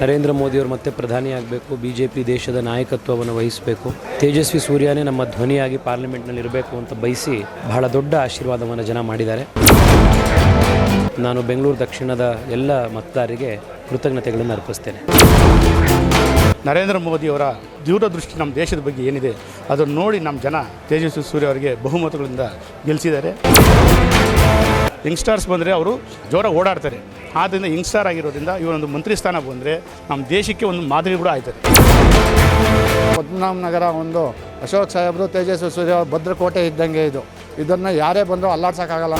ನರೇಂದ್ರ ಮೋದಿಯವರು ಮತ್ತೆ ಪ್ರಧಾನಿ ಆಗಬೇಕು ಬಿ ಜೆ ಪಿ ದೇಶದ ನಾಯಕತ್ವವನ್ನು ವಹಿಸಬೇಕು. ತೇಜಸ್ವಿ ಸೂರ್ಯನೇ ನಮ್ಮ ಧ್ವನಿಯಾಗಿ ಪಾರ್ಲಿಮೆಂಟ್ನಲ್ಲಿ ಇರಬೇಕು ಅಂತ ಬಯಸಿ ಬಹಳ ದೊಡ್ಡ ಆಶೀರ್ವಾದವನ್ನು ಜನ ಮಾಡಿದ್ದಾರೆ. ನಾನು ಬೆಂಗಳೂರು ದಕ್ಷಿಣದ ಎಲ್ಲ ಮತದಾರರಿಗೆ ಕೃತಜ್ಞತೆಗಳನ್ನು ಅರ್ಪಿಸ್ತೇನೆ. ನರೇಂದ್ರ ಮೋದಿಯವರ ದೂರದೃಷ್ಟಿ ನಮ್ಮ ದೇಶದ ಬಗ್ಗೆ ಏನಿದೆ, ಅದನ್ನು ನೋಡಿ ನಮ್ಮ ಜನ ತೇಜಸ್ವಿ ಸೂರ್ಯ ಅವರಿಗೆ ಬಹುಮತಗಳಿಂದ ಗೆಲ್ಲಿಸಿದ್ದಾರೆ. ಯಂಗ್ಸ್ಟರ್ಸ್ ಬಂದರೆ ಅವರು ಜೋರ ಓಡಾಡ್ತಾರೆ. ಆದ್ದರಿಂದ ಯಂಗ್ಸ್ಟಾರ್ ಆಗಿರೋದ್ರಿಂದ ಇವರೊಂದು ಮಂತ್ರಿ ಸ್ಥಾನ ಬಂದರೆ ನಮ್ಮ ದೇಶಕ್ಕೆ ಒಂದು ಮಾದರಿ ಕೂಡ ಆಯ್ತದೆ. ಪದ್ಮನಾಭ ನಗರ ಒಂದು ಅಶೋಕ್ ಸಾಹೇಬರು, ತೇಜಸ್ವಿ ಸೂರ್ಯ ಭದ್ರಕೋಟೆ ಇದ್ದಂಗೆ ಇದು. ಇದನ್ನು ಯಾರೇ ಬಂದರೂ ಅಲ್ಲಾಡ್ಸೋಕ್ಕಾಗಲ್ಲ.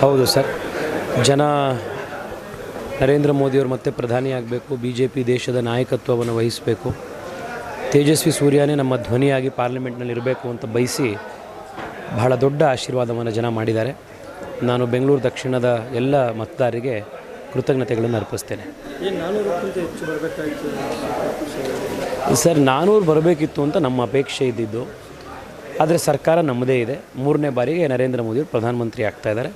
ಹೌದು ಸರ್. ಜನ ನರೇಂದ್ರ ಮೋದಿಯವರು ಮತ್ತೆ ಪ್ರಧಾನಿ ಆಗಬೇಕು ಬಿ ಜೆ ಪಿ ದೇಶದ ನಾಯಕತ್ವವನ್ನು ವಹಿಸಬೇಕು. ತೇಜಸ್ವಿ ಸೂರ್ಯನೇ ನಮ್ಮ ಧ್ವನಿಯಾಗಿ ಪಾರ್ಲಿಮೆಂಟ್ನಲ್ಲಿ ಇರಬೇಕು ಅಂತ ಬಯಸಿ ಬಹಳ ದೊಡ್ಡ ಆಶೀರ್ವಾದವನ್ನು ಜನ ಮಾಡಿದ್ದಾರೆ. ನಾನು ಬೆಂಗಳೂರು ದಕ್ಷಿಣದ ಎಲ್ಲ ಮತದಾರರಿಗೆ ಕೃತಜ್ಞತೆಗಳನ್ನು ಅರ್ಪಿಸ್ತೇನೆ. ಸರ್ ನಾನೂರು ಬರಬೇಕಿತ್ತು ಅಂತ ನಮ್ಮ ಅಪೇಕ್ಷೆ ಇದ್ದಿದ್ದು. ಆದರೆ ಸರ್ಕಾರ ನಮ್ಮದೇ ಇದೆ. ಮೂರನೇ ಬಾರಿಗೆ ನರೇಂದ್ರ ಮೋದಿಯವರು ಪ್ರಧಾನಮಂತ್ರಿ ಆಗ್ತಾ ಇದ್ದಾರೆ.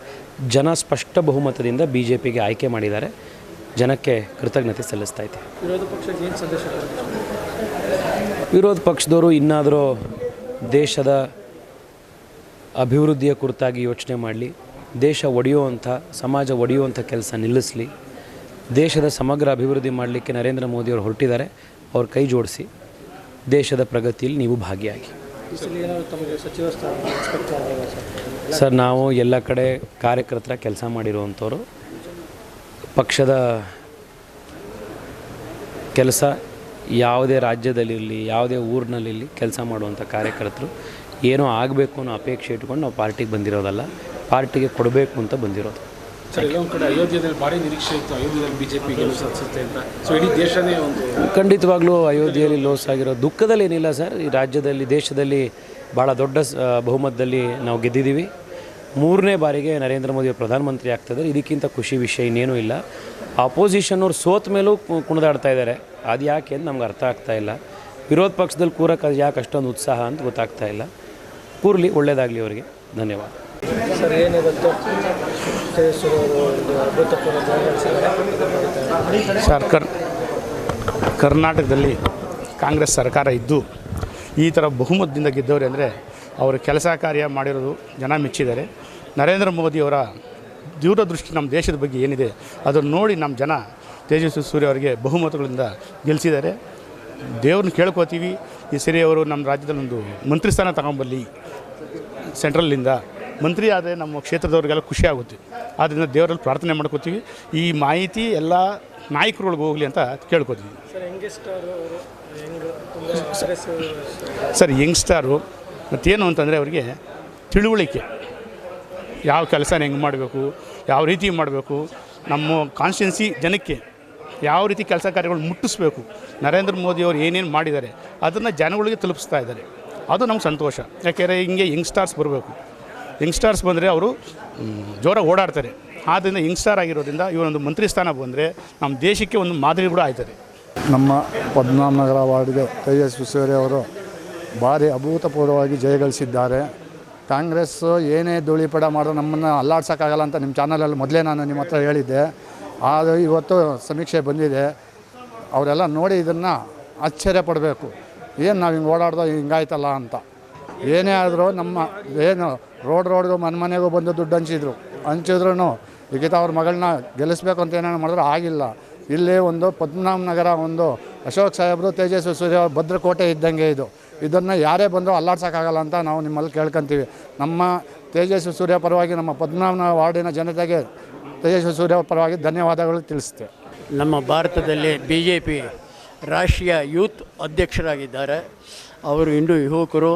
ಜನ ಸ್ಪಷ್ಟ ಬಹುಮತದಿಂದ ಬಿ ಜೆ ಪಿಗೆ ಆಯ್ಕೆ ಮಾಡಿದ್ದಾರೆ. ಜನಕ್ಕೆ ಕೃತಜ್ಞತೆ ಸಲ್ಲಿಸ್ತಾ ಇದೆ ವಿರೋಧ ಪಕ್ಷದವರು ಇನ್ನಾದರೂ ದೇಶದ ಅಭಿವೃದ್ಧಿಯ ಕುರಿತಾಗಿ ಯೋಚನೆ ಮಾಡಲಿ ದೇಶ ಒಡೆಯುವಂಥ ಸಮಾಜ ಒಡೆಯುವಂಥ ಕೆಲಸ ನಿಲ್ಲಿಸಲಿ ದೇಶದ ಸಮಗ್ರ ಅಭಿವೃದ್ಧಿ ಮಾಡಲಿಕ್ಕೆ ನರೇಂದ್ರ ಮೋದಿಯವರು ಹೊರಟಿದ್ದಾರೆ. ಅವ್ರ ಕೈ ಜೋಡಿಸಿ ದೇಶದ ಪ್ರಗತಿಯಲ್ಲಿ ನೀವು ಭಾಗಿಯಾಗಿ. ಸರ್. ನಾವು ಎಲ್ಲ ಕಡೆ ಕಾರ್ಯಕರ್ತರ ಕೆಲಸ ಮಾಡಿರುವಂಥವ್ರು. ಪಕ್ಷದ ಕೆಲಸ ಯಾವುದೇ ರಾಜ್ಯದಲ್ಲಿರಲಿ ಯಾವುದೇ ಊರಿನಲ್ಲಿರಲಿ ಕೆಲಸ ಮಾಡುವಂಥ ಕಾರ್ಯಕರ್ತರು. ಏನೋ ಆಗಬೇಕು ಅನ್ನೋ ಅಪೇಕ್ಷೆ ಇಟ್ಕೊಂಡು ನಾವು ಪಾರ್ಟಿಗೆ ಬಂದಿರೋದಲ್ಲ, ಪಾರ್ಟಿಗೆ ಕೊಡಬೇಕು ಅಂತ ಬಂದಿರೋದು. ಖಂಡಿತವಾಗ್ಲೂ ಅಯೋಧ್ಯೆಯಲ್ಲಿ ಲೋಸ್ ಆಗಿರೋ ದುಃಖದಲ್ಲಿ ಏನಿಲ್ಲ ಸರ್ ಈ ರಾಜ್ಯದಲ್ಲಿ, ದೇಶದಲ್ಲಿ ಭಾಳ ದೊಡ್ಡ ಬಹುಮತದಲ್ಲಿ ನಾವು ಗೆದ್ದಿದ್ದೀವಿ. ಮೂರನೇ ಬಾರಿಗೆ ನರೇಂದ್ರ ಮೋದಿ ಪ್ರಧಾನಮಂತ್ರಿ ಆಗ್ತಿದ್ದಾರೆ ಇದಕ್ಕಿಂತ ಖುಷಿ ವಿಷಯ ಇನ್ನೇನೂ ಇಲ್ಲ. ಅಪೋಸಿಷನ್ನವ್ರು ಸೋತ ಮೇಲೂ ಕುಣಿದಾಡ್ತಾ ಇದ್ದಾರೆ. ಅದು ಯಾಕೆ ಅಂತ ನಮ್ಗೆ ಅರ್ಥ ಆಗ್ತಾ ಇಲ್ಲ. ವಿರೋಧ ಪಕ್ಷದಲ್ಲಿ ಕೂರಕ್ಕೆ ಅದು ಯಾಕೆ ಅಷ್ಟೊಂದು ಉತ್ಸಾಹ ಅಂತ ಗೊತ್ತಾಗ್ತಾ ಇಲ್ಲ. ಕೂರಲಿ ಒಳ್ಳೆಯದಾಗಲಿ ಅವರಿಗೆ. ಧನ್ಯವಾದ. ಸರ್ ಏನು ಸರ್ ಕರ್, ಕರ್ನಾಟಕದಲ್ಲಿ ಕಾಂಗ್ರೆಸ್ ಸರ್ಕಾರ ಇದ್ದು ಈ ಥರ ಬಹುಮತದಿಂದ ಗೆದ್ದವರು ಅಂದರೆ ಅವರ ಕೆಲಸ ಕಾರ್ಯ ಮಾಡಿರೋದು ಜನ ಮೆಚ್ಚಿದ್ದಾರೆ. ನರೇಂದ್ರ ಮೋದಿಯವರ ದೂರದೃಷ್ಟಿ ನಮ್ಮ ದೇಶದ ಬಗ್ಗೆ ಏನಿದೆ ಅದನ್ನು ನೋಡಿ ನಮ್ಮ ಜನ ತೇಜಸ್ವಿ ಸೂರ್ಯ ಅವರಿಗೆ ಬಹುಮತಗಳಿಂದ ಗೆಲ್ಲಿಸಿದ್ದಾರೆ. ದೇವ್ರನ್ನ ಕೇಳ್ಕೊತೀವಿ. ಈ ಸರಿ ಅವರು ನಮ್ಮ ರಾಜ್ಯದಲ್ಲಿ ಒಂದು ಮಂತ್ರಿ ಸ್ಥಾನ ತಗೊಂಬಲ್ಲಿ ಸೆಂಟ್ರಲ್ಲಿಂದ ಮಂತ್ರಿ ಆದರೆ ನಮ್ಮ ಕ್ಷೇತ್ರದವ್ರಿಗೆಲ್ಲ ಖುಷಿ ಆಗುತ್ತೆ. ಆದ್ದರಿಂದ ದೇವರಲ್ಲಿ ಪ್ರಾರ್ಥನೆ ಮಾಡ್ಕೋತೀವಿ. ಈ ಮಾಹಿತಿ ಎಲ್ಲ ನಾಯಕರುಗಳಿಗೆ ಹೋಗಲಿ ಅಂತ ಕೇಳ್ಕೊತೀವಿ. ಸರ್ ಯಂಗೆಸ್ಟರ್ ಮತ್ತೇನು ಅಂತಂದರೆ ಅವರಿಗೆ ತಿಳುವಳಿಕೆ. ಯಾವ ಕೆಲಸನ ಹೆಂಗೆ ಮಾಡಬೇಕು ಯಾವ ರೀತಿ ಮಾಡಬೇಕು ನಮ್ಮ ಕಾನ್ಸ್ಟಿಟ್ಯೂನ್ಸಿ ಜನಕ್ಕೆ ಯಾವ ರೀತಿ ಕೆಲಸ ಕಾರ್ಯಗಳು ಮುಟ್ಟಿಸ್ಬೇಕು ನರೇಂದ್ರ ಮೋದಿಯವರು ಏನೇನು ಮಾಡಿದ್ದಾರೆ ಅದನ್ನು ಜನಗಳಿಗೆ ತಲುಪಿಸ್ತಾ ಇದ್ದಾರೆ. ಅದು ನಮ್ಗೆ ಸಂತೋಷ. ಯಾಕೆಂದರೆ ಹಿಂಗೆ ಯಂಗ್ಸ್ಟಾರ್ಸ್ ಬರಬೇಕು. ಯಂಗ್ಸ್ಟಾರ್ಸ್ ಬಂದರೆ ಅವರು ಜೋರಾಗಿ ಜೋರ ಓಡಾಡ್ತಾರೆ. ಆದ್ದರಿಂದ ಯಂಗ್ಸ್ಟಾರ್ ಆಗಿರೋದ್ರಿಂದ ಇವರೊಂದು ಮಂತ್ರಿ ಸ್ಥಾನ ಬಂದರೆ ನಮ್ಮ ದೇಶಕ್ಕೆ ಒಂದು ಮಾದರಿ ಕೂಡ ಆಯ್ತದೆ. ನಮ್ಮ ಪದ್ಮನಾಭ ನಗರ ವಾರ್ಡ್ಗೆ ತೇಜಸ್ವಿ ಸೂರ್ಯ ಅವರು ಭಾರಿ ಅಭೂತಪೂರ್ವವಾಗಿ ಜಯಗಳಿಸಿದ್ದಾರೆ ಕಾಂಗ್ರೆಸ್ ಏನೇ ಧೂಳಿಪಡ ಮಾಡೋ ನಮ್ಮನ್ನು ಅಲ್ಲಾಡ್ಸೋಕ್ಕಾಗಲ್ಲ ಅಂತ ನಿಮ್ಮ ಚಾನಲಲ್ಲಿ ಮೊದಲೇ ನಾನು ನಿಮ್ಮ ಹತ್ರ ಹೇಳಿದ್ದೆ. ಆದರೆ ಇವತ್ತು ಸಮೀಕ್ಷೆ ಬಂದಿದೆ. ಅವರೆಲ್ಲ ನೋಡಿ ಇದನ್ನು ಆಶ್ಚರ್ಯ ಪಡಬೇಕು. ಏನು ನಾವು ಹಿಂಗೆ ಓಡಾಡ್ದೋ ಹಿಂಗಾಯ್ತಲ್ಲ ಅಂತ. ಏನೇ ಆದರೂ ನಮ್ಮ ಏನು ರೋಡ್ ರೋಡ್ಗೆ ಮನೆ ಮನೆಗೂ ಬಂದು ದುಡ್ಡು ಹಂಚಿದ್ರು. ಹಂಚಿದ್ರು ಈಗಿತ ಅವ್ರ ಮಗಳನ್ನ ಗೆಲ್ಲಿಸ್ಬೇಕು ಅಂತ ಏನೇನು ಮಾಡಿದ್ರು ಆಗಿಲ್ಲ. ಇಲ್ಲಿ ಒಂದು ಪದ್ಮನಾಭ ನಗರ ಒಂದು ಅಶೋಕ್ ಸಾಹೇಬರು, ತೇಜಸ್ವಿ ಸೂರ್ಯ ಭದ್ರಕೋಟೆ ಇದ್ದಂಗೆ ಇದು. ಇದನ್ನು ಯಾರೇ ಬಂದರೂ ಅಲ್ಲಾಡ್ಸೋಕ್ಕಾಗಲ್ಲ ಅಂತ ನಾವು ನಿಮ್ಮಲ್ಲಿ ಕೇಳ್ಕೊಂತೀವಿ. ನಮ್ಮ ತೇಜಸ್ವಿ ಸೂರ್ಯ ಪರವಾಗಿ ನಮ್ಮ ಪದ್ಮನಾಭ ವಾರ್ಡಿನ ಜನತೆಗೆ ತೇಜಸ್ವಿ ಸೂರ್ಯ ಪರವಾಗಿ ಧನ್ಯವಾದಗಳು ತಿಳಿಸ್ತೇವೆ ನಮ್ಮ ಭಾರತದಲ್ಲಿ ಬಿ ಜೆ ಪಿ ರಾಷ್ಟ್ರೀಯ ಯೂತ್ ಅಧ್ಯಕ್ಷರಾಗಿದ್ದಾರೆ. ಅವರು ಇಂದು ಯುವಕರು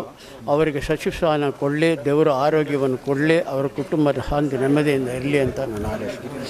ಅವರಿಗೆ ಸಚಿವ ಸ್ಥಾನ ಕೊಡಲಿ, ದೇವರ ಆರೋಗ್ಯವನ್ನು ಕೊಡಲಿ, ಅವರ ಕುಟುಂಬದ ಶಾಂತಿ ನೆಮ್ಮದಿಯಿಂದ ಇರಲಿ ಅಂತ ನಾನು ಹಾರೈಸ್ತೀನಿ